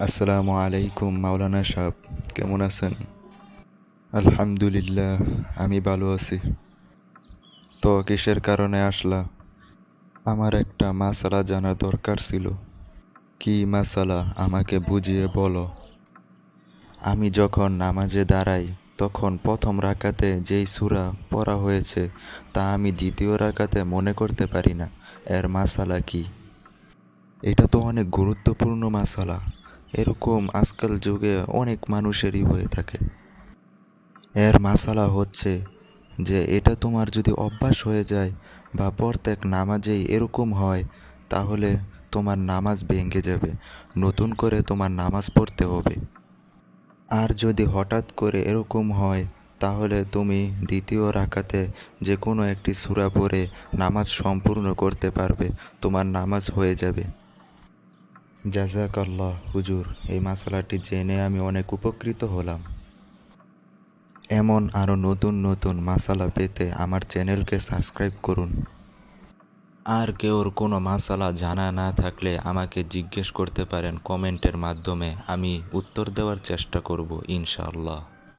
আসসালামু আলাইকুম, মাওলানা সাহেব, কেমন আছেন? আলহামদুলিল্লাহ, আমি ভালো আছি। তো কিসের কারণে আসলা? আমার একটা মাসালা জানার দরকার ছিল। কি মাসালা, আমাকে বুঝিয়ে বলো। আমি যখন নামাজে দাঁড়াই, তখন প্রথম রাকাতে যেই সুরা পড়া হয়েছে, তা আমি দ্বিতীয় রাকাতে মনে করতে পারি না, এর মাসালা কি? এটা তো অনেক গুরুত্বপূর্ণ মাসালা। এরকম আজকাল যুগে অনেক মানুষেরই হয়ে থাকে। এর মাসালা হচ্ছে যে এটা তোমার যদি অভ্যাস হয়ে যায় বা প্রত্যেক নামাজেই এরকম হয়, তাহলে তোমার নামাজ ভেঙে যাবে। নতুন করে তোমার নামাজ পড়তে হবে। আর যদি হঠাৎ করে এরকম হয়, তাহলে তুমি দ্বিতীয় রাকাতে যে কোনো একটি সূরা পরে নামাজ সম্পূর্ণ করতে পারবে, তোমার নামাজ হয়ে যাবে। জাজাক আল্লাহ হুজুর, এই মশলাটি জেনে আমি অনেক উপকৃত হলাম। এমন আরও নতুন নতুন মশলা পেতে আমার চ্যানেলকে সাবস্ক্রাইব করুন। আর কেউর কোনো মশলা জানা না থাকলে আমাকে জিজ্ঞেস করতে পারেন কমেন্টের মাধ্যমে, আমি উত্তর দেওয়ার চেষ্টা করব, ইনশাআল্লাহ।